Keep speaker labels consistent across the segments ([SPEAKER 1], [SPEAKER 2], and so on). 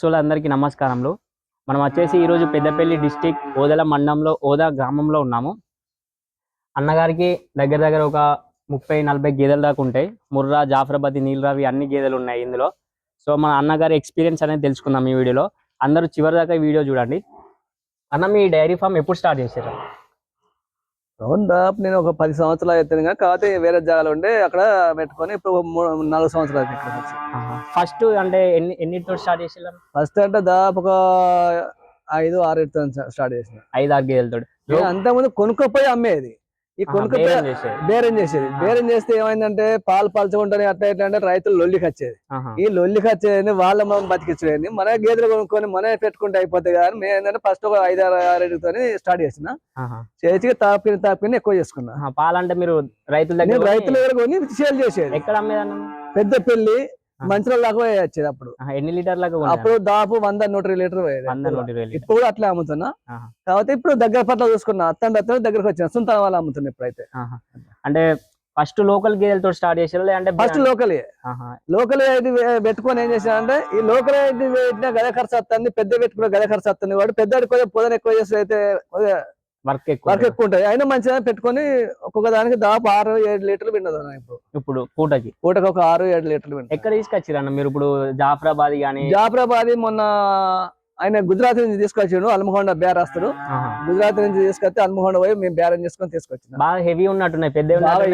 [SPEAKER 1] సోలందరికీ నమస్కారములు. మనం వచ్చేసి ఈరోజు పెద్దపల్లి డిస్టిక్ ఓదల మండలంలో ఓదా గ్రామంలో ఉన్నాము. అన్నగారికి దగ్గర దగ్గర ఒక ముప్పై నలభై గేదెల దాకా ఉంటాయి. ముర్రా జాఫరాబాద్ నీలరావి అన్ని గేదెలు ఉన్నాయి ఇందులో. సో మన అన్నగారి ఎక్స్పీరియన్స్ అనేది తెలుసుకుందాం ఈ వీడియోలో. అందరూ చివరి దాకా వీడియో చూడండి. అన్న మీ డైరీ ఫామ్ ఎప్పుడు స్టార్ట్ చేశారు?
[SPEAKER 2] అవును దాదాపు నేను ఒక పది సంవత్సరాలు కానీ కాకపోతే వేరే జాగాలో ఉండే అక్కడ పెట్టుకొని ఇప్పుడు నాలుగు సంవత్సరాలు ఇక్కడ
[SPEAKER 1] ఫస్ట్ అంటే ఎన్ని ఎన్నిటితో స్టార్ట్ చేసారు
[SPEAKER 2] ఫస్ట్ అంటే దాదాపు ఒక ఐదు ఆరు ఎడుతో స్టార్ట్ చేసిన.
[SPEAKER 1] ఐదు ఆరు గేదెలతో
[SPEAKER 2] అంతకుముందు కొనుక్కపోయి అమ్మేది. ఈ కొనుక్కపోయి బేరం చేసేది. బేరం చేస్తే ఏమైందంటే పాలు పలచకుంటానే అట్లా ఎట్లా అంటే రైతులు లొల్లికి వచ్చేది ఈ లొల్లికి వచ్చేది వాళ్ళ మనం బతికించలేదు మన గేదెలు కొనుక్కొని మనమే పెట్టుకుంటే అయిపోతాయి కానీ మేము ఏంటంటే ఫస్ట్ ఒక ఐదు ఆరు ఆరేడుతో స్టార్ట్ చేసిన చేసి తాపిన తాపిన ఎక్కువ చేసుకున్నా.
[SPEAKER 1] పాలంటే మీరు రైతుల దగ్గర
[SPEAKER 2] రైతుల దగ్గర కొని సేల్ చేసేది.
[SPEAKER 1] ఎక్కడ అమ్మేదన్న?
[SPEAKER 2] పెద్ద మంచిరాల దాకా పోయి వచ్చేది అప్పుడు
[SPEAKER 1] ఎన్ని లీటర్లకు
[SPEAKER 2] అప్పుడు దాదాపు వంద నూట ఇరవై లీటర్ పోయేది.
[SPEAKER 1] వంద నూట ఇరవై లీటర్
[SPEAKER 2] ఇప్పుడు కూడా అట్లే అమ్ముతున్నా. కాబట్టి ఇప్పుడు దగ్గర పట్ల చూసుకున్నా అత్తండి అత్తండి దగ్గరకు వచ్చిన సుంత వాళ్ళు అమ్ముతున్నా ఇప్పుడైతే.
[SPEAKER 1] అంటే ఫస్ట్ లోకల్ గేదెలతో స్టార్ట్ చేసారు లేదంటే
[SPEAKER 2] ఫస్ట్ లోకల్. లోకల్ ఇది పెట్టుకొని ఏం చేశానంటే ఈ లోకల్ ఇది పెట్టినా గదే ఖర్చు వస్తుంది పెద్ద పెట్టుకున్న గదే ఖర్చు వస్తుంది వాడు పెద్ద పొదన ఎక్కువ చేస్తే అయితే
[SPEAKER 1] వర్క్ ఎక్కువ
[SPEAKER 2] వర్క్ ఎక్కువ ఉంటుంది. అయినా మంచిగా పెట్టుకొని ఒక్కొక్క దానికి దాదాపు ఆరు ఏడు లీటర్లు పిండదు ఇప్పుడు.
[SPEAKER 1] ఇప్పుడు పూటకి?
[SPEAKER 2] పూటకు ఒక ఆరు ఏడు లీటర్లు పిండి
[SPEAKER 1] ఎక్కడ తీసుకొచ్చిర్రు అన్న? మీరు ఇప్పుడు జాఫరాబాద్ గానీ
[SPEAKER 2] జాఫరాబాద్ మొన్న ఆయన గుజరాత్ నుంచి తీసుకొచ్చిండు అల్మహొండ బేరాస్తుడు
[SPEAKER 1] ఆహా.
[SPEAKER 2] గుజరాత్ నుంచి తీసుకొస్తే అల్మహొండ పోయి మేము బేరం చేసుకొని తీసుకొచ్చిన.
[SPEAKER 1] బాగా హెవీ ఉన్నట్టున్నాయి పెద్ద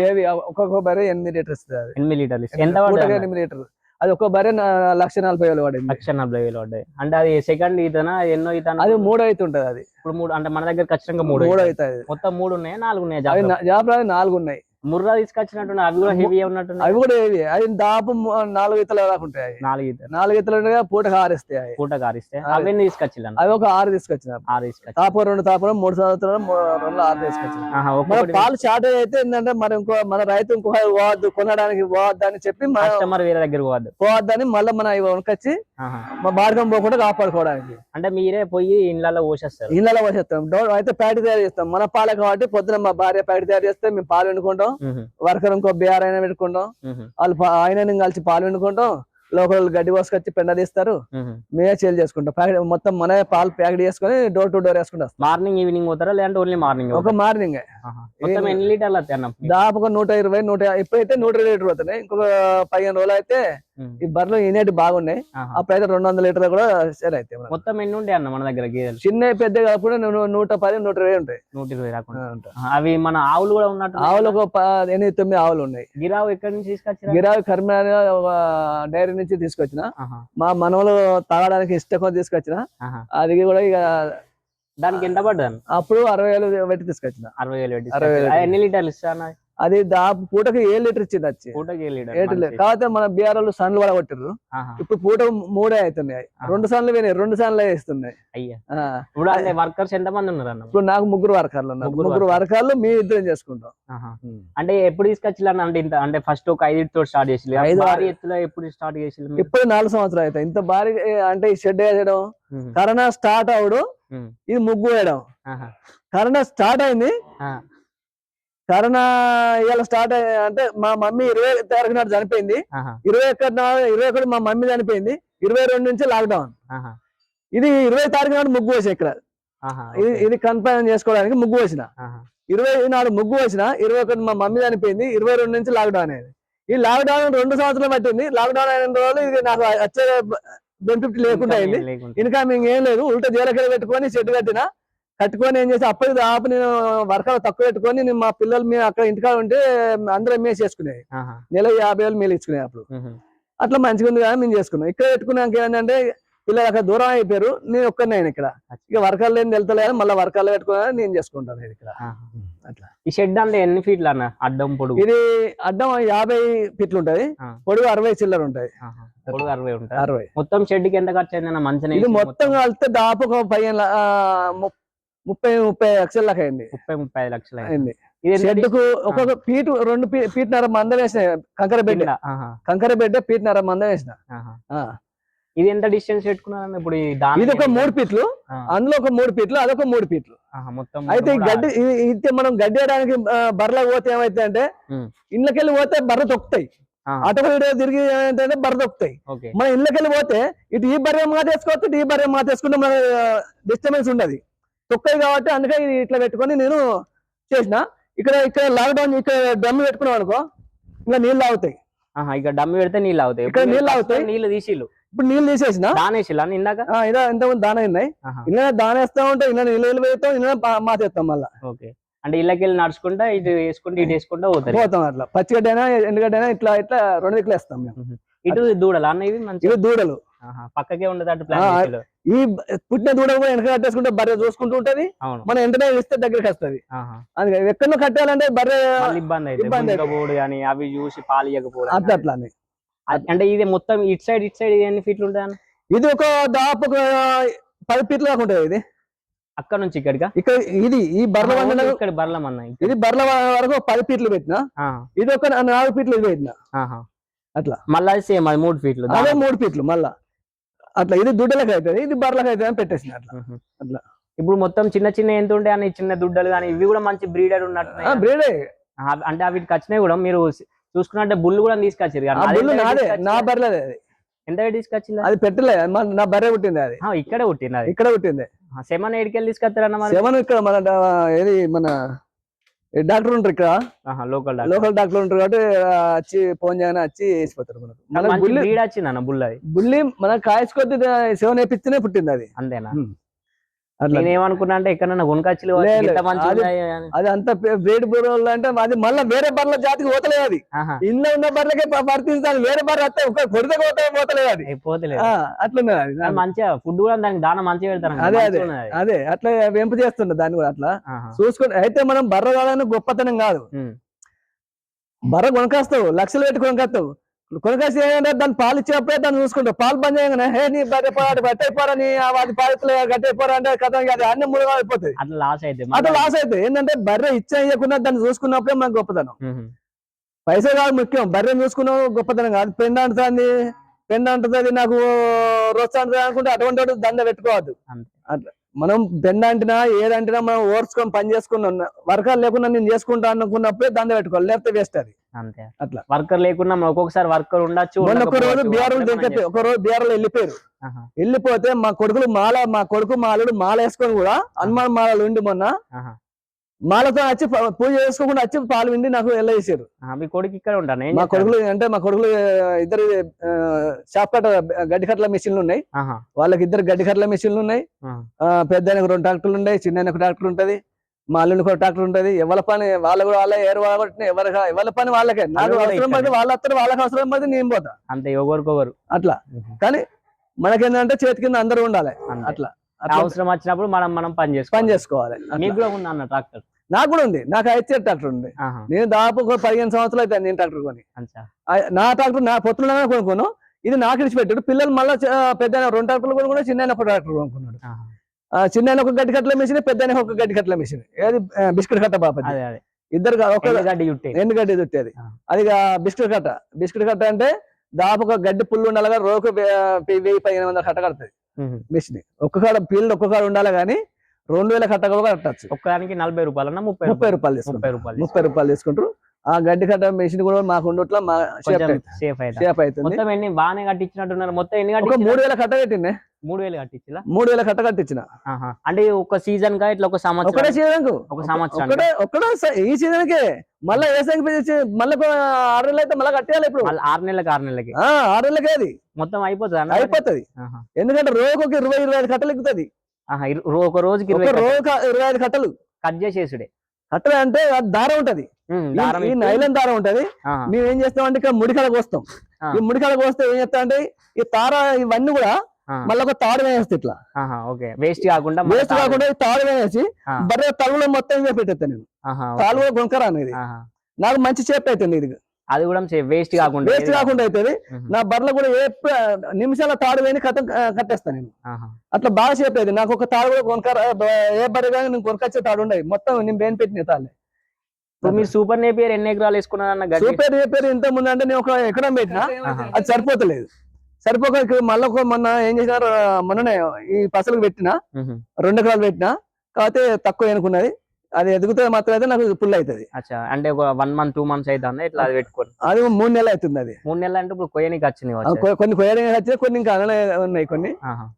[SPEAKER 2] ఏవి ఒక్కొక్క బరే ఎనిమిది లీటర్ ఇస్తుంది అది.
[SPEAKER 1] ఎనిమిది లీటర్లు ఎంత
[SPEAKER 2] ఎనిమిది లీటర్ అది ఒక్క బరే నా- లక్ష నలభై వేలు పడింది.
[SPEAKER 1] లక్ష నలభై వేలు పడ్డాయి. అంటే అది సెకండ్ ఈతనా ఎన్నో ఈతనా
[SPEAKER 2] అది మూడు అవుతుంటది అది.
[SPEAKER 1] ఇప్పుడు మూడు అంటే మన దగ్గర ఖచ్చితంగా మూడు
[SPEAKER 2] మూడు. అవుతుంది
[SPEAKER 1] మొత్తం మూడు ఉన్నాయా? నాలుగు ఉన్నాయా
[SPEAKER 2] జాబ్రాలు నాలుగు ఉన్నాయి.
[SPEAKER 1] ముర్రా తీసుకొచ్చినట్టున్నాయి అవి కూడా హెవీ ఉన్నట్టున్నాయి
[SPEAKER 2] అవి కూడా ఏవి అవి దాపు నాలుగు ఇతలు దాకా ఉంటాయి.
[SPEAKER 1] నాలుగు ఈత
[SPEAKER 2] నాలుగు ఇతలు ఉండగా పూటకు ఆరేస్తాయి అవి.
[SPEAKER 1] పూట కారిస్తే
[SPEAKER 2] అవి-
[SPEAKER 1] అవన్నీ తీసుకొచ్చిల్లు? అన్న
[SPEAKER 2] అవి ఒక ఆరు తీసుకొచ్చిన.
[SPEAKER 1] ఆరు తీసుకొచ్చి
[SPEAKER 2] తాపు రెండు తాపురం మూడు సంవత్సరాలు రెండు ఆరు తీసుకొచ్చిన. పాలు షార్టేజ్ అయితే ఏంటంటే మరి ఇంకో మన రైతు ఇంకో పోవద్దు కొనడానికి పోవద్దు అని చెప్పి మనం
[SPEAKER 1] కస్టమర్ వేరే దగ్గర పోవద్దు.
[SPEAKER 2] పోవద్దని మళ్ళీ మన వనకొచ్చి. మా బాడకం పోకుండా కాపాడుకోవడానికి.
[SPEAKER 1] అంటే మీరే పోయి ఇండ్లలో పోసేస్తారు.
[SPEAKER 2] ఇళ్ళలో పోసేస్తాం. అయితే ప్యాకెట్ తయారు చేస్తాం. మన పాలే కాబట్టి పొద్దున మా భార్య ప్యాకెట్ తయారు చేస్తే మేము పాలు వండుకుంటాం. వర్కర్ ఇంకో బీఆర్ అయినా పెట్టుకుంటాం. వాళ్ళు ఆయన కలిసి పాలు వండుకుంటాం లోకల్ గడ్డి పోసుకొచ్చి పెండ తీస్తారు.
[SPEAKER 1] మ్మ్.
[SPEAKER 2] సేల్ చేసుకుంటాం. ప్యాకెట్ మొత్తం మనమే పాలు ప్యాకెట్ చేసుకొని డోర్ టు డోర్ వేసుకుంటాం.
[SPEAKER 1] మార్నింగ్ ఈవినింగ్ పోతారా? లేదంటే ఓన్లీ మార్నింగ్
[SPEAKER 2] ఒక మార్నింగ్.
[SPEAKER 1] ఎన్ని లీటర్లు
[SPEAKER 2] దాదాపు ఒక నూట ఇరవై నూట ఇప్పుడైతే నూట ఇరవై లీటర్ అవుతున్నాయి ఇంకొక పదిహేను రోజులు అయితే. ఈ బర్రెలు ఈనేటి బాగున్నాయి. అప్పుడైతే రెండు వందల లీటర్ కూడా సేల్ మనకు.
[SPEAKER 1] మొత్తం ఎన్ని ఉంటాయి అన్న మన దగ్గర గేదెలు?
[SPEAKER 2] చిన్న పెద్ద కాకుండా నూట పది నూట ఇరవై ఉంటాయి.
[SPEAKER 1] నూట ఇరవై రాకుండా అవి మన ఆవులు కూడా ఉన్నట్టు
[SPEAKER 2] ఆవులు ఒక ఎనిమిది తొమ్మిది ఆవులు ఉన్నాయి.
[SPEAKER 1] గిరావు ఎక్కడి నుంచి తీసుకొచ్చారు?
[SPEAKER 2] గిరావి కరీంనగర్ ఒక డైరీ నుంచి తీసుకొచ్చిన. మా మనవలు తాగడానికి ఇష్టం తీసుకొచ్చిన. అది కూడా ఇక
[SPEAKER 1] దానికి ఎంత పడ్డది అన్న
[SPEAKER 2] అప్పుడు అరవై వేలు పెట్టి తీసుకొచ్చిన.
[SPEAKER 1] అరవై వేలు పెట్టి
[SPEAKER 2] అరవై వేలు
[SPEAKER 1] ఎన్ని లీటర్లు ఇస్తా అన్న
[SPEAKER 2] అది దాపు పూటకి ఏ లీటర్ ఇచ్చింది వచ్చి కాకపోతే మన బీఆర్ వాళ్ళు సన్లు కూడా కొట్టిర్రు ఇప్పుడు పూట మూడే అవుతున్నాయి. రెండు సన్లు పోయినాయి రెండు సన్లు వేస్తున్నాయి.
[SPEAKER 1] వర్కర్స్ ఎంత మంది ఉన్నారు
[SPEAKER 2] ఇప్పుడు నాకు ముగ్గురు వర్కర్లు ఉన్నారు.
[SPEAKER 1] ముగ్గురు
[SPEAKER 2] వర్కర్లు మేము ఇద్దరం చేసుకుంటాం.
[SPEAKER 1] అంటే ఎప్పుడు తీసుకొచ్చిల్లు అంటే ఇంత అంటే ఫస్ట్ ఒక ఐదుతో స్టార్ట్ చేసి
[SPEAKER 2] ఐదు,
[SPEAKER 1] భారీ ఎత్తులో ఎప్పుడు స్టార్ట్ చేసి
[SPEAKER 2] ఇప్పుడు నాలుగు సంవత్సరాలు అవుతాయి. ఇంత భారీ అంటే ఈ షెడ్ వేయడం కరోనా స్టార్ట్ అవడు. ఇది ముగ్గు వేయడం. కరోనా స్టార్ట్ అయింది. కరోనా ఇవాళ స్టార్ట్ అయ్యి అంటే మా మమ్మీ ఇరవై తారీఖు నాడు చనిపోయింది. ఇరవై ఒకటి నాడు ఇరవై ఒకటి మా మమ్మీ చనిపోయింది. ఇరవై రెండు నుంచి లాక్డౌన్ ఇది ఇరవై తారీఖు నాడు ముగ్గు వేసి ఇక్కడ. ఇది కన్ఫైన్ చేసుకోవడానికి ముగ్గు వేసిన. ఇరవై నాడు ముగ్గు వేసిన ఇరవై ఒకటి మా మమ్మీ చనిపోయింది ఇరవై రెండు నుంచి లాక్డౌన్ అయింది. ఈ లాక్డౌన్ రెండు సంవత్సరాలు పట్టింది. లాక్డౌన్ అయిన రోజులు ఇది నాకు వచ్చే బెనిఫిట్ లేకుండా అయింది. ఇన్కమింగ్ ఏం లేదు. ఉల్టా జీలకర్ర పెట్టుకొని షెడ్ కట్టిన. కట్టుకొని ఏం చేసి అప్పటికి దాపు నేను వర్కర్ తక్కువ పెట్టుకొని నేను మా పిల్లలు మేము అక్కడ ఇంటికాడ ఉంటే అందరం మేము చేసుకునేది. నెల యాభై వేలు మేలు ఇచ్చుకునే అప్పుడు. అట్లా మంచిగా ఉంది కదా మేము చేసుకున్నాం. ఇక్కడ పెట్టుకున్నాక ఏంటంటే పిల్లలు అక్కడ దూరం అయిపోయారు నేను ఒక్కనే ఇక్కడ. ఇక వర్కర్లు ఏం వెళ్తలేదు మళ్ళీ వర్కర్లు పెట్టుకున్నా నేను చేసుకుంటాను ఇక్కడ. అట్లా.
[SPEAKER 1] ఈ షెడ్ అంటే ఎన్ని ఫీట్లు అన్న? అడ్డం పొడుగు?
[SPEAKER 2] ఇది అడ్డం యాభై ఫీట్లు ఉంటది. పొడుగు అరవై చిల్లర ఉంటది.
[SPEAKER 1] పొడుగు అరవై ఉంటుంది.
[SPEAKER 2] అరవై.
[SPEAKER 1] మొత్తం షెడ్కి ఎంత ఖర్చు అయిందన్న మంచిగా
[SPEAKER 2] ఇది మొత్తం కలిస్తే ఒక పదిహేను ముప్పై ముప్పై లక్షల దాకా అయింది.
[SPEAKER 1] ముప్పై ముప్పై లక్షలు అయింది.
[SPEAKER 2] అయింది.
[SPEAKER 1] ఇది ఎంత
[SPEAKER 2] షెడ్కు ఒక్కొక్క పీటు రెండు పీ- పీటున్నర మందం వేసిన కంకర బెడ్
[SPEAKER 1] కింద? ఆహా.
[SPEAKER 2] కంకర బెడ్ పీటున్నర మందం వేసిన.
[SPEAKER 1] ఇది ఎంత డిస్టెన్స్ పెట్టుకున్నారన్న ఇప్పుడు
[SPEAKER 2] ఇది ఒక మూడు ఫీట్లు
[SPEAKER 1] ఆ.
[SPEAKER 2] అందులో ఒక మూడు ఫీట్లు అదొక మూడు
[SPEAKER 1] ఆహా, మొత్తం
[SPEAKER 2] అయితే గడ్డి ఇది మనం గడ్డి వేయడానికి బర్రెలకు పోతే ఏమైతే అంటే. ఇళ్ళకెళ్ళి పోతే బర్రె తొక్కుతాయి. అటు తిరిగి ఏంటంటే బర్ర దొక్కుతాయి
[SPEAKER 1] ఓకే.
[SPEAKER 2] మన ఇళ్ళకి వెళ్ళి పోతే ఇటు ఈ బర్రె మాత వేసుకోవచ్చు ఇటు ఈ బర్రె మాత వేసుకుంటే మన డిస్టర్బెన్స్ ఉండదు. తొక్కయి కాబట్టి అందుకే ఇది ఇట్లా పెట్టుకొని నేను చేసిన. ఇక్కడ ఇక్కడ లాక్డౌన్ ఇక్కడ డ్రమ్ పెట్టుకున్నాం అనుకో ఇంకా నీళ్ళు
[SPEAKER 1] ఆహా, ఇక్కడ డమ్మి పెడితే నీళ్ళు అవుతాయి
[SPEAKER 2] ఇక్కడ నీళ్ళు అవుతాయి.
[SPEAKER 1] నీళ్ళు తీసిళ్ళు.
[SPEAKER 2] ఇప్పుడు నీళ్ళు తీసేసిన.
[SPEAKER 1] దానేసిల్లా ఇందాక
[SPEAKER 2] ఇదా ఎంతమంది దాన ఉన్నాయి. ఇలా దాన వేస్తా ఉంటాం ఇలా నీళ్ళు పెడతాం ఇలా మాత వేస్తాం మళ్ళీ.
[SPEAKER 1] ఓకే. అంటే ఇళ్ళకి వెళ్ళి నడుచుకుంటా ఇటు వేసుకుంటా ఇటు వేసుకుంటా పోతారు.
[SPEAKER 2] పోతాం అట్లా. పచ్చిగడ్డ అయినా ఎండుగడ్డ అయినా ఇట్లా ఇట్లా రెండు దిక్కులు వేస్తాం మేము.
[SPEAKER 1] ఇటు దూడలు అన్న ఇవి మంచి
[SPEAKER 2] ఇవి దూడలు.
[SPEAKER 1] పక్కకే ఉండదు ప్లాన్ చేసిల్లు.
[SPEAKER 2] ఈ పుట్టిన దూడ కూడా వెనక కట్టేసుకుంటే బర్రె చూసుకుంటూ ఉంటది. మనం ఎంటనే ఇస్తే దగ్గరికి వస్తది.
[SPEAKER 1] ఆహా.
[SPEAKER 2] అందుకే ఎక్కడో కట్టాలంటే బర్రె
[SPEAKER 1] ఇబ్బంది అయితే
[SPEAKER 2] ఇబ్బంది
[SPEAKER 1] కానీ అవి చూసి పాలు ఇవ్వకపోవడం
[SPEAKER 2] అట్లా. అట్లా
[SPEAKER 1] అంటే ఇది మొత్తం ఇటు సైడ్ ఇటు సైడ్ ఎన్ని ఫీట్లు ఉంటాయి
[SPEAKER 2] ఇది ఒక దాదాపు ఒక పది ఫీట్లు దాకా ఉంటుంది ఇది.
[SPEAKER 1] అక్కడ నుంచి ఇక్కడికా?
[SPEAKER 2] ఇక్కడ ఇది ఈ బర్ల
[SPEAKER 1] ఇక్కడ బర్లం.
[SPEAKER 2] ఇది బర్ల వరకు పది ఫీట్లు పెట్టిన. ఇది ఒక నాలుగు ఫీట్లు ఇది పెట్టిన. అట్లా.
[SPEAKER 1] మళ్ళీ సేమ్ అది మూడు ఫీట్లు.
[SPEAKER 2] అదే మూడు ఫీట్లు మళ్ళా. అట్లా ఇది దుడ్డలకు అవుతుంది ఇది బర్లకు అవుతుంది అని పెట్టేసిన అట్లా. అట్లా.
[SPEAKER 1] ఇప్పుడు మొత్తం చిన్న చిన్న ఎంత ఉంటాయి అని చిన్న దుడ్డలు కానీ ఇవి కూడా మంచి బ్రీడర్ ఉన్నట్టు
[SPEAKER 2] బ్రీడే
[SPEAKER 1] అంటే అవిటికి వచ్చినాయి కూడా. మీరు చూసుకున్నట్టే బుల్లు కూడా తీసుకొచ్చారు
[SPEAKER 2] నా బర్రెలదే అది.
[SPEAKER 1] ఎంత తీసుకొచ్చింది
[SPEAKER 2] అది పెట్టలే నా బర్రె పుట్టింది అది.
[SPEAKER 1] ఇక్కడే పుట్టింది అది.
[SPEAKER 2] ఇక్కడ పుట్టింది.
[SPEAKER 1] సెమన్ ఎడికెళ్ళి తీసుకొస్తారన్న మరి?
[SPEAKER 2] సెవెన్ ఇక్కడ మన ఏది మన డాక్టర్ ఉంటారు ఇక్కడ?
[SPEAKER 1] లోకల్
[SPEAKER 2] లోకల్ డాక్టర్ ఉంటారు కాబట్టి వచ్చి ఫోన్ చేయగానే వచ్చి వేసిపోతారు మనకు. బుల్లి బుల్లి మన కాయచుకొద్ది సెవెన్ వేపిస్తేనే పుట్టింది అది.
[SPEAKER 1] అంతేనా? నేనేమనుకున్నా అంటే ఎక్కడన్నా కొనుకొచ్చి
[SPEAKER 2] లే, లే.
[SPEAKER 1] ఇంత మంచి
[SPEAKER 2] అది- అంత బ్రేడ్ బుర్రలు అంటే అది మళ్ళీ వేరే బర్రెల జాతికి పోతలేదు అది. ఇంట్లో ఉన్న బర్రెలకే వర్తిస్తాను వేరే బర్రె కొడితే పోతే పోతలేదు అది.
[SPEAKER 1] పోతలేదు.
[SPEAKER 2] అట్లున్నది అది.
[SPEAKER 1] మంచిగా ఫుడ్ కూడా దానికి దాన మంచిగా పెడతారు
[SPEAKER 2] అదే, అదే. అదే. అట్లా వెంపు చేస్తుండే దాన్ని కూడా అట్లా. చూసుకుని అయితే మనం బర్ర కాదని గొప్పతనం కాదు. బర్ర కొనకాస్తావు లక్షలు పెట్టి కొనకాస్తావు కొనకాసి ఏంటంటే దాన్ని పాలు ఇచ్చినప్పుడే దాన్ని చూసుకుంటావు. పాలు బంద్ చేయగానే హే నీ పాడు గట్టయిపోరా నీ అది పాలితలే గట్టయిపోరా అంటే కథ అది అన్ని మూడుగా అయిపోతుంది
[SPEAKER 1] అట్లా లాస్ అయితే
[SPEAKER 2] అట్లా లాస్ అయితే ఏంటంటే బర్రె ఇచ్చా ఇవ్వకుండా దాన్ని చూసుకున్నప్పుడే మనకు గొప్పతనం. పైసలు కాదు ముఖ్యం. బర్రెని చూసుకున్నావు గొప్పతనం కాదు. పెండ అంటుంది పెండ అంటుంది నాకు రొచ్చ అంటుంది అనుకుంటే అటువంటి వాడు దండ పెట్టుకోవద్దు. అట్లా. మనం పెండ అంటినా ఏదంటినా మనం ఓర్చుకొని పని చేసుకున్నాం వర్గాలు లేకుండా నేను చేసుకుంటా అనుకున్నప్పుడే దండ పెట్టుకోవాలి. లేకపోతే వేస్ట్ అది.
[SPEAKER 1] అంతే.
[SPEAKER 2] అట్లా.
[SPEAKER 1] వర్కర్ లేకున్నా మనం ఒక్కొక్కసారి వర్కర్ ఉండొచ్చు
[SPEAKER 2] మొన్న ఒక రోజు
[SPEAKER 1] ఉండకపోవచ్చు.
[SPEAKER 2] బీఆర్లు
[SPEAKER 1] అట్లే మనం
[SPEAKER 2] దింకతే ఒక రోజు బీఆర్లు వెళ్ళిపోయారు. వెళ్ళిపోతే మా కొడుకులు మాల మా కొడుకు మాలడు మాల వేసుకొని కూడా హనుమాన్ మాలలు ఉండి మొన్న. మాలతో వచ్చి పూజ చేసుకోకుండా వచ్చి పాలు విండి నాకు వెళ్ళేసారు.
[SPEAKER 1] ఆహా, మీ కొడుకు ఇక్కడ ఉంటాను
[SPEAKER 2] మా? కొడుకులు అంటే మా కొడుకులు ఇద్దరు షాప్ కట్ట గడ్డి కట్టల మిషన్లు ఉన్నాయి. వాళ్ళకి ఇద్దరు గడ్డి కట్టల మిషన్లు ఉన్నాయి. పెద్ద రెండు ట్రాక్టర్లు ఉన్నాయి చిన్న ట్రాక్టర్ ఉంటది. మా అల్లునికి ఒక ట్రాక్టర్ ఉంటది. ఎవరి పని వాళ్ళ కూడా వాళ్ళే ఏరు కాబట్టి ఎవరి ఎవరి పని వాళ్ళకే. నాకు
[SPEAKER 1] కూడా
[SPEAKER 2] అవసరం పడితే వాళ్ళ వస్తారు వాళ్ళకి అవసరం పడితే నేను పోతా.
[SPEAKER 1] అంతే ఒకరికొకరు
[SPEAKER 2] అట్లా. కానీ మనకేంటంటే చేతి కింద అందరూ ఉండాలి. అట్లా.
[SPEAKER 1] అవసరం వచ్చినప్పుడు మనం మనం పని
[SPEAKER 2] పని
[SPEAKER 1] చేసుకోవాలి. మీకు కూడా ఉంది అన్న ట్రాక్టర్?
[SPEAKER 2] నాకు కూడా ఉంది. నాకు అయితే ట్రాక్టర్ ఉంది. నేను దాదాపు ఒక పదిహేను సంవత్సరాలు అయితే నేను ట్రాక్టర్ కొని. నా ట్రాక్టర్ నా పొత్తులనే కొనుక్కోను ఇది నాకు ఇడిచిపెట్టాడు పిల్లలు మళ్ళీ పెద్ద రెండు ట్రాక్టర్లు కొనుక్కున్నాడు చిన్న ట్రాక్టర్ కొనుక్కున్నాడు. చిన్న ఒక గడ్డి కట్టల మిషన్ పెద్ద ఒక గడ్డి కట్టల మిషన్ ఏది బిస్కెట్ కట్ట
[SPEAKER 1] అదే.
[SPEAKER 2] ఇద్దరు ఒక
[SPEAKER 1] చుట్టే
[SPEAKER 2] ఎండు గడ్డి దుట్టేది
[SPEAKER 1] ఆ.
[SPEAKER 2] అది బిస్కెట్ కట్ట. బిస్కెట్ కట్ట అంటే దాదాపు ఒక గడ్డి పుల్లు ఉండాలి రోజుకు వే- వెయ్యి పదిహేను వందల కట్ట కడుతుంది. మిషన్. ఒక్క కాడ ఫీల్డ్ ఒక్క కాడ ఉండాలి కానీ రెండు వేల కట్ట కూడా కట్టచ్చు
[SPEAKER 1] ఒక్కదానికి నలభై రూపాయలన్నా ముప్పై
[SPEAKER 2] ముప్పై
[SPEAKER 1] రూపాయలు.
[SPEAKER 2] రూపాయలు
[SPEAKER 1] ముప్పై రూపాయలు
[SPEAKER 2] ముప్పై రూపాయలు తీసుకుంటారు. ఆ గడ్డి కట్ట మెషిన్ కూడా మాకు ఉండట్లో
[SPEAKER 1] సేఫ్
[SPEAKER 2] అవుతుంది
[SPEAKER 1] మొత్తం ఎన్ని బాగానే కట్టించినట్టున్నారు? మొత్తం ఎన్ని కట్టించిన
[SPEAKER 2] మూడు వేల కట్ట కట్టిండే
[SPEAKER 1] మూడు వేలు కట్టించిలా
[SPEAKER 2] మూడు వేల కట్ట కట్టించిన.
[SPEAKER 1] అంటే ఒక సీజన్గా ఇట్లా ఒక
[SPEAKER 2] ఒకటే
[SPEAKER 1] సంవత్సరం
[SPEAKER 2] సీజన్
[SPEAKER 1] ఒక సంవత్సరం
[SPEAKER 2] ఒకటే స- ఈ సీజన్ కే. మళ్ళీ వేసంగి మళ్ళీ ఆరు నెలలు అయితే మళ్ళీ కట్టేయాలి ఇప్పుడు.
[SPEAKER 1] ఆరు నెలలకి ఆరు నెలలకి.
[SPEAKER 2] ఆరు నెలలకే అది.
[SPEAKER 1] మొత్తం అయిపోతుంది
[SPEAKER 2] అయిపోతుంది. ఎందుకంటే రోజుకు ఒక ఇరవై ఇరవై ఐదు కట్టలు ఎక్కుతుంది.
[SPEAKER 1] ఒక రోజుకి ఇరవై
[SPEAKER 2] ఐదు కట్టలు.
[SPEAKER 1] కట్ చేసేసుడే.
[SPEAKER 2] కట్టలు అంటే దారం ఉంటది. ఈ- నైలం దారం ఉంటది. మేము ఏం చేస్తామంటే ఇక్కడ ముడికాలకు వస్తాం
[SPEAKER 1] ఆ.
[SPEAKER 2] ఈ ముడికాలకు వస్తే ఏం చేస్తా అంటే ఈ తార ఇవన్నీ కూడా మళ్ళీ ఒక తాడు వేసేస్తా ఇట్లా.
[SPEAKER 1] వేస్ట్ కాకుండా
[SPEAKER 2] వేస్ట్ కాకుండా తాడు వేసేసి
[SPEAKER 1] ఆ.
[SPEAKER 2] బర్రె తలుగులో మొత్తం పెట్టేస్తాను నేను. కూడా కొనుక్కరా అనేది. నాకు మంచి షేప్ అవుతుంది ఇది.
[SPEAKER 1] అది కూడా వేస్ట్ కాకుండా
[SPEAKER 2] వేస్ట్ కాకుండా అవుతుంది. నా బర్రెలు కూడా ఏ నిమిషాల తాడు వేని కథ కట్టేస్తాను నేను. అట్లా బాగా షేప్ అయింది నాకు ఒక తాడు కూడా కొనుక్కరా ఏ బర్రె కానీ నేను కొనుకొచ్చే తాడు ఉండదు. మొత్తం నేను బేన్ పెట్టిన తాళ్ళే.
[SPEAKER 1] ఇప్పుడు మీరు సూపర్ నేపియర్ ఎన్ని ఎకరాలు వేసుకున్నారు అన్న గడ్డి?
[SPEAKER 2] సూపర్ చెప్పారు ఇంత ముందు అంటే నేను ఒక ఎకరం పెట్టినా. అది సరిపోతలేదు. సరిపోక ఇక్కడ మళ్ళీ ఒక మొన్న ఏం చేసినారు మొన్ననే ఈ పసలకు పెట్టిన. రెండు ఎకరాలు పెట్టిన కాకపోతే తక్కువ అనుకున్నది అది ఎదుగుతుంది మాత్రం అయితే నాకు ఫుల్ అవుతుంది.
[SPEAKER 1] అచ్చా అంటే ఒక వన్ మంత్ టూ మంత్స్ అవుతుంది ఇట్లా అది పెట్టుకోండి
[SPEAKER 2] అది మూడు నెలలు అవుతుంది అది.
[SPEAKER 1] మూడు నెలలు అంటే ఇప్పుడు కొయ్యనికి వచ్చింది
[SPEAKER 2] ఆ
[SPEAKER 1] వచ్చేది.
[SPEAKER 2] కొ- కొన్ని కొయ్యగా వచ్చినాయి కొన్ని ఇంకా అలానే ఉన్నాయి కొన్ని.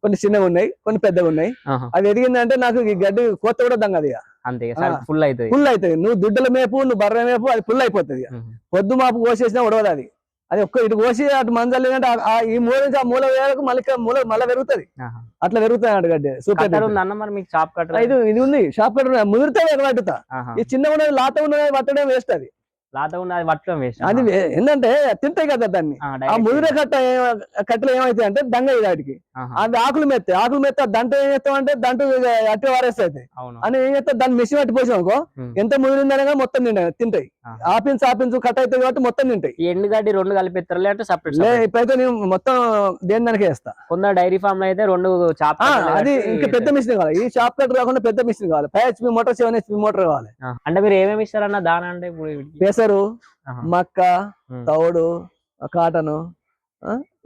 [SPEAKER 2] కొన్ని చిన్నగా ఉన్నాయి కొన్ని పెద్దగా ఉన్నాయి. అది ఎదిగిందంటే నాకు ఈ గడ్డి కోత కూడా దంగది
[SPEAKER 1] అంతే. ఫుల్ అవుతుంది.
[SPEAKER 2] ఫుల్ అవుతుంది. నువ్వు దుడ్డల మేపు నువ్వు బర్రె మేపు అది ఫుల్ అయిపోతుంది. పొద్దు మాపు కోసేసినా ఉడవదు అది. అది ఒక్క ఇటు కోసి అటు అంటే ఆ ఈ మూల నుంచి ఆ మూల వేలకు మళ్ళీ మూల మళ్ళీ పెరుగుతుంది. అట్లా పెరుగుతుంది అన్నట్టు గడ్డి. సూపర్
[SPEAKER 1] అన్న మరి మీకు చాప్ కట్టర్
[SPEAKER 2] ఇది ఇది ఉంది. షాప్ కట్ట ముదిరితే పట్టుతా. ఈ చిన్న ఉన్నది లాత ఉన్నది పట్టడం వేస్ట్ అది.
[SPEAKER 1] లాత ఉన్న అది పట్టడం వేస్ట్
[SPEAKER 2] అది వే- ఏంటంటే తింటాయి కదా దాన్ని. ఆ ముదిరే కట్ట కట్టలు ఏమైతాయి అంటే దంగ వాటికి. అవి ఆకులు మెత్తాయి ఆకులు మెత్త దంట ఏం చేస్తాం అంటే దంట అట్టి వారేస్తాయి అని ఏం చేస్తా? దాన్ని మిషన్ పట్టి పోసాం అనుకో. ఎంత ముదిరిందనగా మొత్తం తింటాయి. తింటాయి. ఆపించు ఆపించు కట్ అవుతాయి కాబట్టి మొత్తం తింటాయి.
[SPEAKER 1] ఈ ఎండుగడ్డి రెండు కలిపిస్తారు లేదంటే సపరేట్
[SPEAKER 2] ఇప్పుడైతే నేను మొత్తం దేని దానికే వేస్తా.
[SPEAKER 1] కొందరు డైరీ ఫామ్లో అయితే రెండు చాప్
[SPEAKER 2] అది ఇంకా పెద్ద మిషన్ కావాలి. ఈ షాప్ కట్ కాకుండా పెద్ద మిషన్ కావాలి. Five HP motor seven HP motor కావాలి.
[SPEAKER 1] అంటే మీరు ఏమేమి ఇస్తారన్న దానా అంటే ఇప్పుడు?
[SPEAKER 2] పెసరు. మక్క. తౌడు కాటను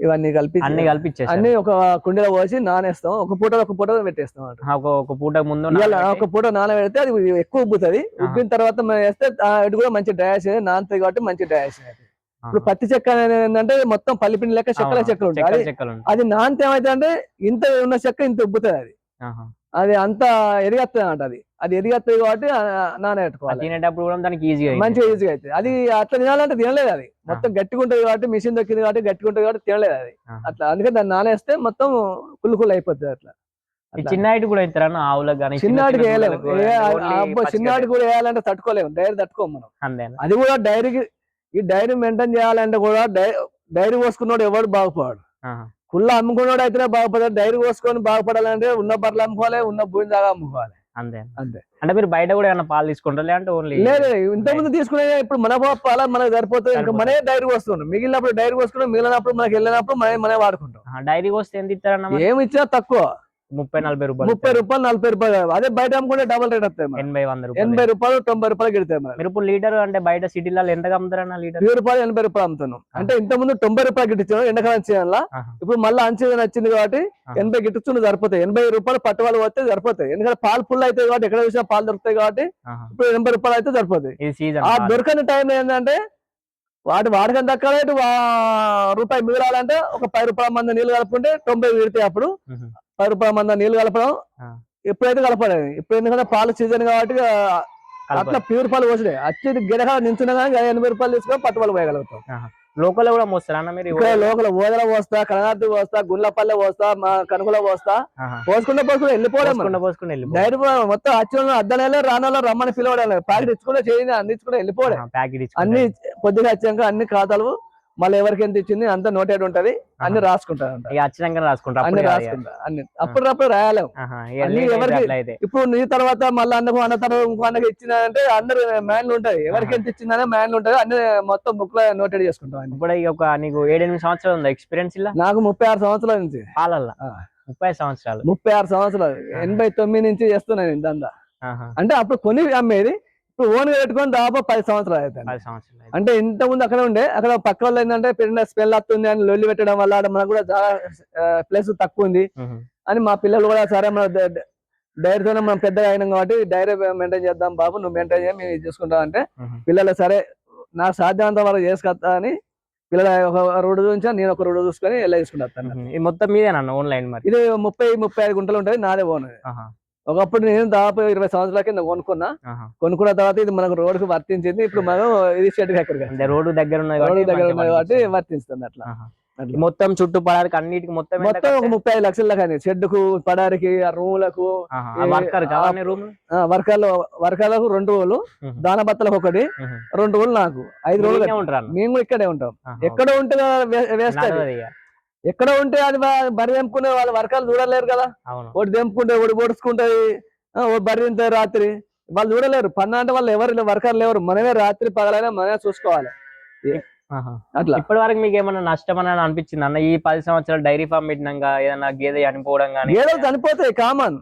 [SPEAKER 2] ఇవన్నీ కలిపి
[SPEAKER 1] అన్ని కలిపిచ్చేస్తారు
[SPEAKER 2] అన్ని ఒక కుండీలో పోసి నానేస్తాం ఒక పూట ఒక పూట పెట్టేస్తాం
[SPEAKER 1] ఒక పూట ముందు
[SPEAKER 2] ఒక పూట నానబెడితే అది ఎక్కువ ఉబ్బుతుంది ఉబ్బిన తర్వాత మనం వేస్తే ఇటు కూడా మంచి డ్యాష్ నానుతుంది కాబట్టి మంచి డ్యాష్ ఇప్పుడు. పత్తి చెక్క అనేది ఏంటంటే మొత్తం పల్లిపిండి లెక్క చెక్కల. చెక్కలు ఉంటాయి అది నానితే ఏమైతే అంటే ఇంత ఉన్న చెక్క ఇంత ఉబ్బుతుంది అది. అది అంత ఎరిగేస్తుంది అంట అది. అది ఎరిగేస్తుంది కాబట్టి నానబెట్టుకోవాలి
[SPEAKER 1] తినేటప్పుడు కూడా దానికి ఈజీగా
[SPEAKER 2] మంచిగా ఈజీగా అవుతుంది అది అట్లా తినాలంటే తినలేదు అది. మొత్తం గట్టిగా ఉంటుంది కాబట్టి మిషన్ దొక్కింది కాబట్టి గట్టిగా ఉంటుంది కాబట్టి తినలేదు అది. అట్లా. అందుకే దాన్ని నానేస్తే మొత్తం కుళ్ళు కుళ్ళు అయిపోతుంది అట్లా.
[SPEAKER 1] ఈ చిన్న హైట్ కూడా ఇస్తారన్న ఆవులకు కానీ
[SPEAKER 2] చిన్నాడికి వేయలేము. చిన్నాడికి కూడా వేయాలంటే తట్టుకోలేము. డైరీ తట్టుకోము మనం. అది కూడా డైరీకి ఈ డైరీ మెయింటైన్ చేయాలంటే కూడా డైరీ పోసుకున్నాడు ఎవడు బాగుపడాడు.
[SPEAKER 1] ఆహా.
[SPEAKER 2] కుళ్ళ అమ్ముకున్నాడు అయితేనే బాగుపడాడు డైరీ పోసుకొని బాగుపడాలంటే ఉన్న బర్రెలు అమ్ముకోవాలి ఉన్న భూమి దాకా అమ్ముకోవాలి.
[SPEAKER 1] అంతే.
[SPEAKER 2] అంతే.
[SPEAKER 1] అంటే మీరు బయట కూడా ఏమైనా పాలు తీసుకుంటారు లేదంటే ఓన్లీ
[SPEAKER 2] లేదు ఇంత ముందు తీసుకునే ఇప్పుడు మన పాల మనకు సరిపోతుంది. ఇంకా మనే డైరీ పోస్తున్నాం మిగిలినప్పుడు డైరీ పోసుకున్నాం మిగిలినప్పుడు మనకి వెళ్ళినప్పుడు మనమే మనే వాడుకుంటాం.
[SPEAKER 1] డైరీ వస్తే ఎంత ఇస్తారన్న?
[SPEAKER 2] ఏమి ఇచ్చినా తక్కువ.
[SPEAKER 1] ముప్పై నలభై రూపాయలు
[SPEAKER 2] ముప్పై రూపాయలు నలభై రూపాయలు అదే బయట అమ్ముకుంటే డబల్ రేట్ వస్తాయి.
[SPEAKER 1] ఎనభై వంద రూపాయలు.
[SPEAKER 2] ఎనభై రూపాయలు తొంభై రూపాయలు గిడతాయి
[SPEAKER 1] మీరు. ఇప్పుడు లీటర్ అంటే బయట సిటీలలో ఎంత అమ్ముతారన్న లీటర్?
[SPEAKER 2] వెయ్యి రూపాయలు ఎనభై రూపాయలు అమ్ముతున్నాం అంటే ఇంత ముందు తొంభై రూపాయలు గిట్టించాం ఎండాకాలం చేయాలా. ఇప్పుడు మళ్ళీ అంచె వచ్చింది కాబట్టి. ఎనభై గిట్టించుంటే సరిపోతాయి. ఎనభై రూపాయలు పట్టువాళ్ళు వస్తే సరిపోతాయి. ఎందుకంటే పాలు ఫుల్ అవుతాయి కాబట్టి ఎక్కడ చూసినా పాలు దొరుకుతాయి కాబట్టి. ఇప్పుడు ఎనభై రూపాయలు అయితే సరిపోతాయి. ఆ దొరకని టైం ఏంటంటే వాటి వాడకం దక్కాలి ఇటు వా- రూపాయి మిగలాలంటే ఒక పది రూపాయల మంది నీళ్ళు కలుపుకుంటే తొంభై విడితే అప్పుడు. పది రూపాయల మంది నీళ్ళు కలపడం
[SPEAKER 1] ఆ.
[SPEAKER 2] ఇప్పుడైతే కలపలేదు ఇప్పుడు ఎందుకంటే పాలు సీజన్ కాబట్టి అట్లా ప్యూర్ పాలు పోసినాయి వచ్చి గిడక నించున్నా కానీ ఎనభై రూపాయలు తీసుకొని పట్టుబడి పోయగలుగుతాం
[SPEAKER 1] లోకల్ కూడా మోస్తారా అన్న మీరు
[SPEAKER 2] ఇక్కడ లోకల్ ఓదల పోస్తా కనగార్తి పోస్తా గుండ్లపల్లె పోస్తా మా కనుకుల పోస్తా. పోసుకుంటే పోసుకుంటే వెళ్ళిపోవడం.
[SPEAKER 1] పోసుకుంటూ.
[SPEAKER 2] డైరీ మొత్తం అచ్చిన అద్దనేలే రానాలో రమ్మని పిలవడం ప్యాకెట్ ఇచ్చుకుంటే చేయండి అందించుకుంటే వెళ్ళిపోవడం
[SPEAKER 1] ప్యాకెట్
[SPEAKER 2] అన్ని. పొద్దుగా వచ్చాక అన్ని ఖాతాలు మళ్ళీ ఎవరికి ఎంత ఇచ్చింది అంత నోటెడ్ ఉంటది. అన్ని రాసుకుంటారు
[SPEAKER 1] వచ్చినాక రాసుకుంటారు
[SPEAKER 2] అన్ని. రాసుకుంటా. అన్ని అప్పుడప్పుడు రాయలేము అన్ని ఎవరికి-. ఇప్పుడు నీ తర్వాత మళ్ళీ అన్నకు అన్న తర్వాత ఇంకో అన్నకి ఇచ్చిందంటే అందరు మ్యాన్లు ఉంటది ఎవరికి ఎంత ఇచ్చిందనే మ్యాన్లు ఉంటది అన్ని మొత్తం బుక్లో నోటెడ్ చేసుకుంటాం
[SPEAKER 1] ఇప్పుడు ఒక నీకు ఏడెనిమిది సంవత్సరాలు ఉందా ఎక్స్పీరియన్స్ ఇలా?
[SPEAKER 2] నాకు ముప్పై ఆరు సంవత్సరాల నుంచి.
[SPEAKER 1] పాలల్లో. ముప్పై సంవత్సరాలు.
[SPEAKER 2] ముప్పై ఆరు సంవత్సరాలు. ఎనభై తొమ్మిది నుంచి చేస్తున్నాను
[SPEAKER 1] ఆహా,
[SPEAKER 2] అంటే అప్పుడు కొని అమ్మేది. ఇప్పుడు ఓన్ పెట్టుకొని దాదాపు పది సంవత్సరాలు అవుతాయి. అంటే ఇంత ముందు అక్కడ ఉండే అక్కడ పక్క వాళ్ళు ఏంటంటే పెరిగిన స్మెల్ వస్తుంది అని లొల్లి పెట్టడం వల్ల మనకు కూడా చాలా ప్లేస్ తక్కువ ఉంది. అని మా పిల్లలు కూడా సరే మన డైరీతోనే మనం పెద్దగా అయినాం కాబట్టి డైరీ మెయింటైన్ చేద్దాం బాబు నువ్వు మెయింటైన్ చేయ మేము చూసుకుంటాం అంటే. పిల్లలు సరే నాకు సాధ్యమంత వరకు చేసుకొస్తా అని పిల్లల ఒక రోడ్డు చూపించా నేను ఒక రోడ్డు చూసుకొని తీసుకుంటాను
[SPEAKER 1] మ్మ్. ఇది మొత్తం మీదేనన్న ఆన్లైన్ మరి
[SPEAKER 2] ఇది ముప్పై ముప్పై ఐదు గుంటలు ఉంటుంది నాదే ఓన్ ఒకప్పుడు నేను దాదాపు ఇరవై సంవత్సరాల కింద కొనుక్కున్నా. కొనుక్కున్న తర్వాత ఇది మనకు రోడ్డుకు వర్తించింది. ఇప్పుడు మనం ఇది షెడ్
[SPEAKER 1] రోడ్డు దగ్గర ఉన్నది
[SPEAKER 2] రోడ్డు దగ్గర ఉన్నది కాబట్టి. వర్తిస్తుంది. అట్లా.
[SPEAKER 1] మొత్తం చుట్టూ పడానికి అన్నిటికి మొత్తం
[SPEAKER 2] మొత్తం ఒక? ముప్పై ఐదు లక్షల కానీ షెడ్కు పడారికి ఆ రూములకు వర్కర్లు వర్కర్లకు రెండు రోజులు. దాన బత్తలకు ఒకటి రెండు రోజులు నాకు. ఐదు రోజులు. మేము కూడా ఇక్కడే ఉంటాం. ఎక్కడ ఉంటే వేస్ట్. ఎక్కడ ఉంటే అది బ- బరి తెంపుకునే వాళ్ళు వర్కర్లు చూడలేరు కదా. ఒకటి తెంపుకుంటే ఒకటి పొడుచుకుంటది. బరి తింటది రాత్రి. వాళ్ళు చూడలేరు. పన్న అంటే వాళ్ళు ఎవరు వర్కర్లు ఎవరు మనమే రాత్రి పగలైనా మనమే చూసుకోవాలి. అట్లా.
[SPEAKER 1] ఇప్పటి వరకు మీకు ఏమన్నా నష్టం అని అనిపించింది? అన్న ఈ పది సంవత్సరాలు డైరీ ఫామ్ పెట్టినాక ఏదన్నా గేదె చనిపోవడం కానీ
[SPEAKER 2] గేదెలు చనిపోతాయి కామన్.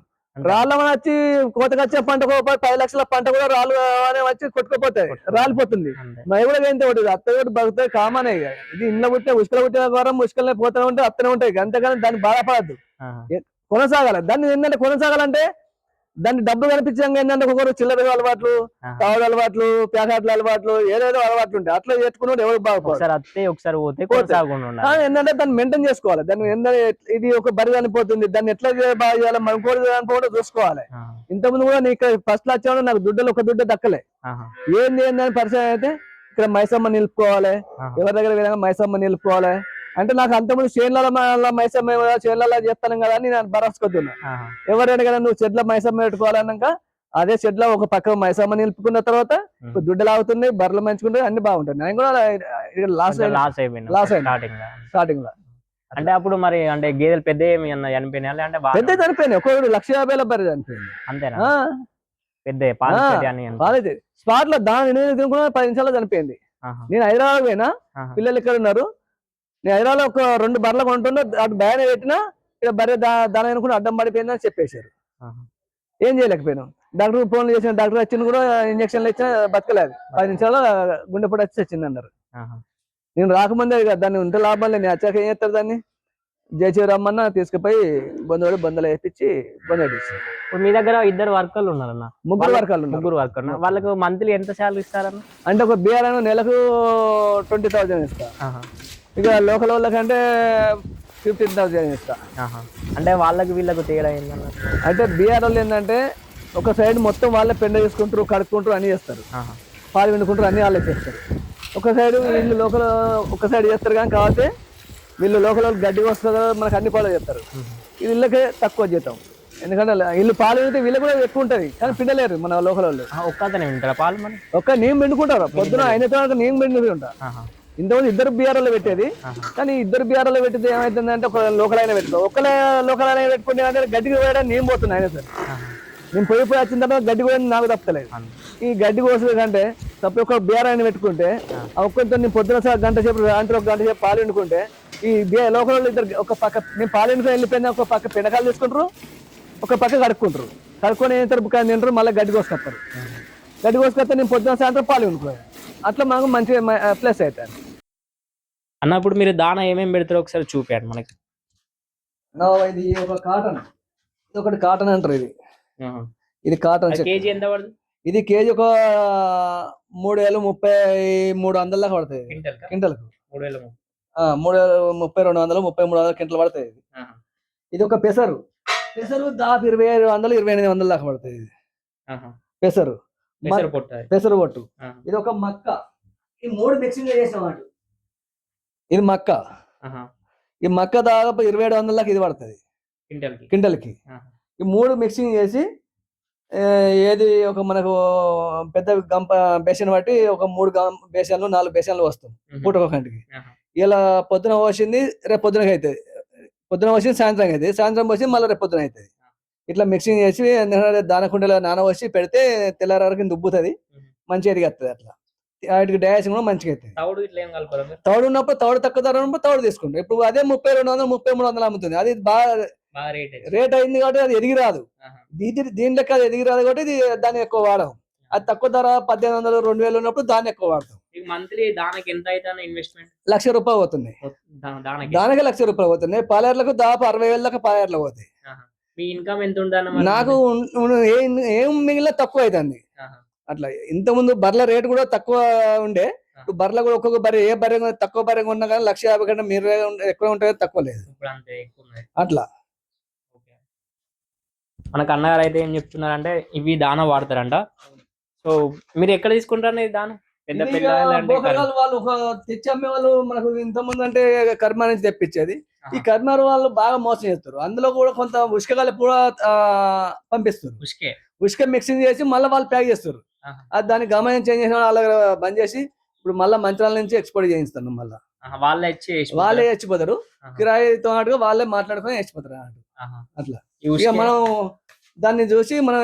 [SPEAKER 2] రాళ్ళ మన వచ్చి కోతకు వచ్చే పంట కూడా పది- లక్షల పంట కూడా రాళ్ళు అనే వచ్చి కొట్టుకుపోతాయి రాలిపోతుంది. నవి కూడా ఏంటి ఒకటి అత్త కూడా బతుకుతాయి కామన్ ఇది ఇంట్లో పుట్టిన ఉసుకలు పుట్టిన ద్వారా ముసుకలనే పోతూనే ఉంటే అత్తనే ఉంటాయి. అంతేగాని దాన్ని బాధపడద్దు. కొనసాగాలి. దాన్ని ఏంటంటే కొనసాగాలంటే దాన్ని డబ్బు కనిపించంగా ఏంటంటే ఒక్కొక్కరు చిల్లర అలవాట్లు. తాగుడు అలవాట్లు ప్యాకెట్ల అలవాట్లు ఏదేదో అలవాట్లు ఉంటాయి. అట్లా చేసుకున్నాడు ఎవరు
[SPEAKER 1] ఒకసారి
[SPEAKER 2] కానీ ఏంటంటే దాన్ని మెయింటైన్ చేసుకోవాలి. దాన్ని ఏంటంటే ఇది ఒక బరి చనిపోతుంది. దాన్ని ఎట్లా బాగా చేయాలి? మనం కూడా చనిపోవడం చూసుకోవాలి. ఇంతకుముందు కూడా నీకు ఫస్ట్ వచ్చాడు నాకు దుడ్డలు ఒక దుడ్డ దక్కలే. ఏంది ఏందని పరిచయం అయితే ఇక్కడ మైసమ్మ నిలుపుకోవాలి. ఎవరి దగ్గర విధంగా మైసమ్మ నిలుపుకోవాలి? అంటే నాకు అంతకుముందు చేనుల మైసమ్మ చేనులలో చేస్తాను కదా అని నేను భరోసుకొద్దున్నా
[SPEAKER 1] ఆహా.
[SPEAKER 2] ఎవరైనా కదా నువ్వు చెట్ల మైసమ్మ పెట్టుకోవాలన్నాక అదే చెట్ల ఒక పక్క మైసమ్మ నిలుపుకున్న తర్వాత. దుడ్డలు అవుతున్నాయి బర్రెలు మంచుకుంటాయి అన్ని బాగుంటాయి నేను కూడా
[SPEAKER 1] కొంచెం లాస్ అయిపోయింది
[SPEAKER 2] లాస్ అయింది. స్టార్టింగ్లో. స్టార్టింగ్లో.
[SPEAKER 1] అంటే అప్పుడు మరి అంటే గేదెలు పెద్ద ఏమి అన్న చనిపోయినాయా బాగా
[SPEAKER 2] పెద్ద చనిపోయింది ఒక్కొక్కటి లక్ష యాభైల బర్రె చనిపోయింది.
[SPEAKER 1] అంతేనా? పెద్ద
[SPEAKER 2] స్పాట్లో దాని పది నిమిషాల్లో చనిపోయింది. నేను హైదరాబాద్ పోయినా. పిల్లలు ఇక్కడ ఉన్నారు. నేను హైదరాబాద్ ఒక రెండు బర్రెలు కొంటున్నా అటు బయట పెట్టినా ఇక్కడ బర్రె దాని అనుకుని అడ్డం పడిపోయిందని చెప్పేశారు. ఏం చేయలేకపోయినాం. డాక్టర్ ఫోన్లు చేసిన డాక్టర్ వచ్చింది కూడా ఇంజక్షన్లు ఇచ్చినా బతకలేదు. పది నిమిషాల్లో గుండెపోటు వచ్చి వచ్చింది అన్నారు. నేను రాకముందే ఇక దాన్ని ఉంటే లాభం లేదు. వచ్చాక ఏం చేస్తారు దాన్ని? జయచీ రమ్మన్నా తీసుకుపోయి వేయించి బంధువులు ఇచ్చారు
[SPEAKER 1] ఇప్పుడు మీ దగ్గర ఇద్దరు వర్కర్లు ఉన్నారన్న?
[SPEAKER 2] ముగ్గురు ఉన్నారు.
[SPEAKER 1] ముగ్గురు వర్కర్ వాళ్ళకు మంత్లీ ఎంత శాలరీ ఇస్తారన్న?
[SPEAKER 2] అంటే ఒక బీఆర్ నెలకు ట్వంటీ థౌజండ్ ఇస్తా
[SPEAKER 1] ఆహా.
[SPEAKER 2] ఇక లోకల్ వాళ్ళకంటే ఫిఫ్టీన్ థౌజండ్ ఇస్తా.
[SPEAKER 1] అంటే వాళ్ళకి వీళ్ళకు తేడా ఏందన్న?
[SPEAKER 2] అంటే బీఆర్ వాళ్ళు ఏంటంటే ఒక సైడ్ మొత్తం వాళ్ళే పెండ చేసుకుంటారు కడుక్కుంటారు అన్ని చేస్తారు. పాలు పిండుకుంటారు అన్ని వాళ్ళే చేస్తారు. ఒక సైడ్ వీళ్ళు లోకల్ ఒక సైడ్ చేస్తారు కానీ కాబట్టి వీళ్ళు లోకల్ వాళ్ళు గడ్డి వస్తారు మనకు అన్ని పాలు చేస్తారు. వీళ్ళకే తక్కువ జీతం. ఎందుకంటే వీళ్ళు పాలు పిండితే వీళ్ళు కూడా ఎక్కువ ఉంటుంది కానీ పిండలేరు మన లోకల్ వాళ్ళు.
[SPEAKER 1] ఆహా, ఒక్కతనే ఉంటారా పాలు మరి?
[SPEAKER 2] ఒక్క నేను పిండుకుంటారు. పొద్దున అయిన తర్వాత నేను పిండి ఉంటా
[SPEAKER 1] ఆహా.
[SPEAKER 2] ఇంతకుముందు ఇద్దరు బీఆర్ఓలో పెట్టేది. కానీ ఇద్దరు బీఆర్ఓలో పెట్టితే ఏమైతుందంటే ఒక లోకల్ అయినా పెట్టుకో ఒకళ్ళ లోకల్ అయినా పెట్టుకుంటే అంటే గడ్డికి పోయడానికి నేను పోతున్నా అయినా సరే. నేను పోయి పోయి వచ్చిన తర్వాత గడ్డి పోయి నాకు తప్పలేదు. ఈ గడ్డి కోసే కంటే తప్ప ఒక బీఆర్ అయినా పెట్టుకుంటే ఒక్కరితో నేను పొద్దున సార్ గంట సేపు అంటే ఒక గంట సేపు పాలు వండుకుంటే ఈ లోకల్ వాళ్ళు ఇద్దరు ఒక పక్క నేను పాలు వండుకొని వెళ్ళిపోయినా ఒక పక్క పిడకాలు తీసుకుంటారు ఒక పక్క కడుక్కుంటారు. కడుక్కొని ఏం తింటారు తింటారు మళ్ళీ గడ్డి కోసుకొస్తారు. గడ్డి కోసుకొస్తే నేను పొద్దున సాయంత్రం పాలు వండుకోవాలి. అట్లా మాకు మంచి ప్లస్ అవుతాయి
[SPEAKER 1] అన్న ఇప్పుడు మీరు దాన ఏమేమి పెడతారో ఒకసారి చూపించండి మనకి.
[SPEAKER 2] ఇది ఒక కాటన్ ఇది ఒకటి కాటన్ అంటారు ఇది. ఇది కాటన్
[SPEAKER 1] కేజీ ఎంత పడుతుంది?
[SPEAKER 2] ఇది కేజీ ఒక మూడు వేలు ముప్పై మూడు వందల దాకా పడుతుంది
[SPEAKER 1] క్వింటల్
[SPEAKER 2] క్వింటల్కు.
[SPEAKER 1] మూడు వేల
[SPEAKER 2] మూడు వేల ముప్పై రెండు వందలు ముప్పై మూడు వందల క్వింటల్ పడుతుంది ఇది. ఇది ఒక పెసరు. పెసరు దాదాపు ఇరవై ఐదు వందలు ఇరవై ఎనిమిది వందల దాకా పడుతుంది ఇది. పెసరు.
[SPEAKER 1] పెసర పొట్టు.
[SPEAKER 2] ఇది ఒక మక్క. ఈ మూడు మిక్సింగ్ చేసిన వాటి ఇది మక్క. ఈ మక్క దాదాపు ఇరవై ఏడు వందల దాకా ఇది పడుతుంది.
[SPEAKER 1] క్వింటల్కి
[SPEAKER 2] క్వింటల్కి.
[SPEAKER 1] ఆహా.
[SPEAKER 2] ఈ మూడు మిక్సింగ్ చేసి ఏది ఒక మనకు పెద్ద గంప బేసన్ బట్టి ఒక మూడు గం బేసన్లు నాలుగు బేసన్లు వస్తాం. పూట ఒక
[SPEAKER 1] ఆహా.
[SPEAKER 2] ఇలా పొద్దున పోసింది రేపు పొద్దునకి అవుతుంది పొద్దున పోసింది సాయంత్రం అవుతుంది సాయంత్రం పోసి మళ్ళీ రేపు పొద్దున అవుతుంది ఇట్లా మిక్సింగ్ చేసి దానకుండలో నాన పోసి పెడితే తెల్లారి వరకు దుబ్బుతుంది. మంచిగా ఎదిగేస్తుంది అట్లా. వాటికి డయాషన్ కూడా మంచిగా అవుతుంది.
[SPEAKER 1] తౌడు ఇట్లా ఏం కలపరా మీరు?
[SPEAKER 2] తౌడు ఉన్నప్పుడు తౌడు తక్కువ ధర ఉన్నప్పుడు తౌడు తీసుకుంటాం ఇప్పుడు అదే ముప్పై రెండు వందలు ముప్పై మూడు వందలు అమ్ముతుంది. అది బాగా
[SPEAKER 1] రేట్ అయితే.
[SPEAKER 2] అయింది కాబట్టి అది ఎదిగి రాదు. దీని లెక్క అది ఎదిగి రాదు కాబట్టి దాన్ని ఎక్కువ వాడడం అది తక్కువ ధర పద్దెనిమిది వందలు రెండు వేలు ఉన్నప్పుడు దాన్ని ఎక్కువ వాడతాం.
[SPEAKER 1] మంత్లీ దానికి ఎంత అవుతుంది ఇన్వెస్ట్మెంట్
[SPEAKER 2] లక్ష రూపాయలు పోతుంది.
[SPEAKER 1] దానికి.
[SPEAKER 2] లక్ష రూపాయలు పోతున్నాయి పాలేర్లకు దాదాపు అరవై వేల దాకా పాలేర్లు పోతాయి.
[SPEAKER 1] మీ ఇన్కమ్ ఎంత?
[SPEAKER 2] నాకు ఏం మిగిలిన తక్కువ అవుతుంది. అట్లా ఇంత ముందు బర్రెల రేట్ కూడా తక్కువ ఉండే. ఇప్పుడు బర్రెలు కూడా ఒక్కొక్క బర్రె ఏ బర్రె తక్కువ బర్రె ఉన్నా కానీ లక్ష యాభై కంటే మీరు ఎక్కువ ఉంటుంది తక్కువ లేదు. అట్లా.
[SPEAKER 1] మనకు అన్నగారు అయితే ఏం చెప్తున్నారంటే ఇవి దాన వాడతారంట. సో మీరు ఎక్కడ తీసుకుంటారు దాన? పెద్ద
[SPEAKER 2] బోకరాలు వాళ్ళు ఒక తెచ్చి అమ్మే వాళ్ళు మనకు ఇంత ముందు అంటే కర్మ నుంచి తెప్పించేది. ఈ కర్మారు వాళ్ళు బాగా మోసం చేస్తారు. అందులో కూడా కొంత ఉష్కకాలు కూడా పంపిస్తారు.
[SPEAKER 1] ఉష్కే.
[SPEAKER 2] ఉష్క మిక్సింగ్ చేసి మళ్ళీ వాళ్ళు ప్యాక్ చేస్తారు. అది దాన్ని గమనించి ఏం చేసిన వాళ్ళ బంద్ చేసి ఇప్పుడు మళ్ళీ మంత్రాల నుంచి ఎక్స్పోర్ట్ చేయిస్తాను మళ్ళీ.
[SPEAKER 1] వాళ్ళే
[SPEAKER 2] వాళ్ళే చచ్చిపోతారు. కిరాయితో అటుగా వాళ్ళే మాట్లాడుకొని చచ్చిపోతారు అన్నట్టు. అట్లా. ఇక మనం దాన్ని చూసి మనం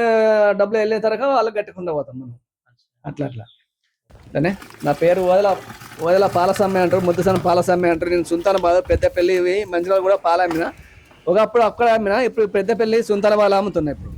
[SPEAKER 2] డబ్బులు వెళ్ళిన తర్వాత వాళ్ళకి కట్టకుండా పోతాం మనం. అట్లా అట్లా. అట్లనే నా పేరు వదల వదల పాలసమ్మె అంటారు ముద్దసన పాలసమ్మె అంటారు. నేను సుంతాన బాధ పెద్దపల్లి మంచిగా కూడా పాలమ్మిన. ఒకప్పుడు అక్కడ అమ్మిన ఇప్పుడు పెద్దపల్లి సుంతాన బాధ అమ్ముతున్నాయి ఇప్పుడు.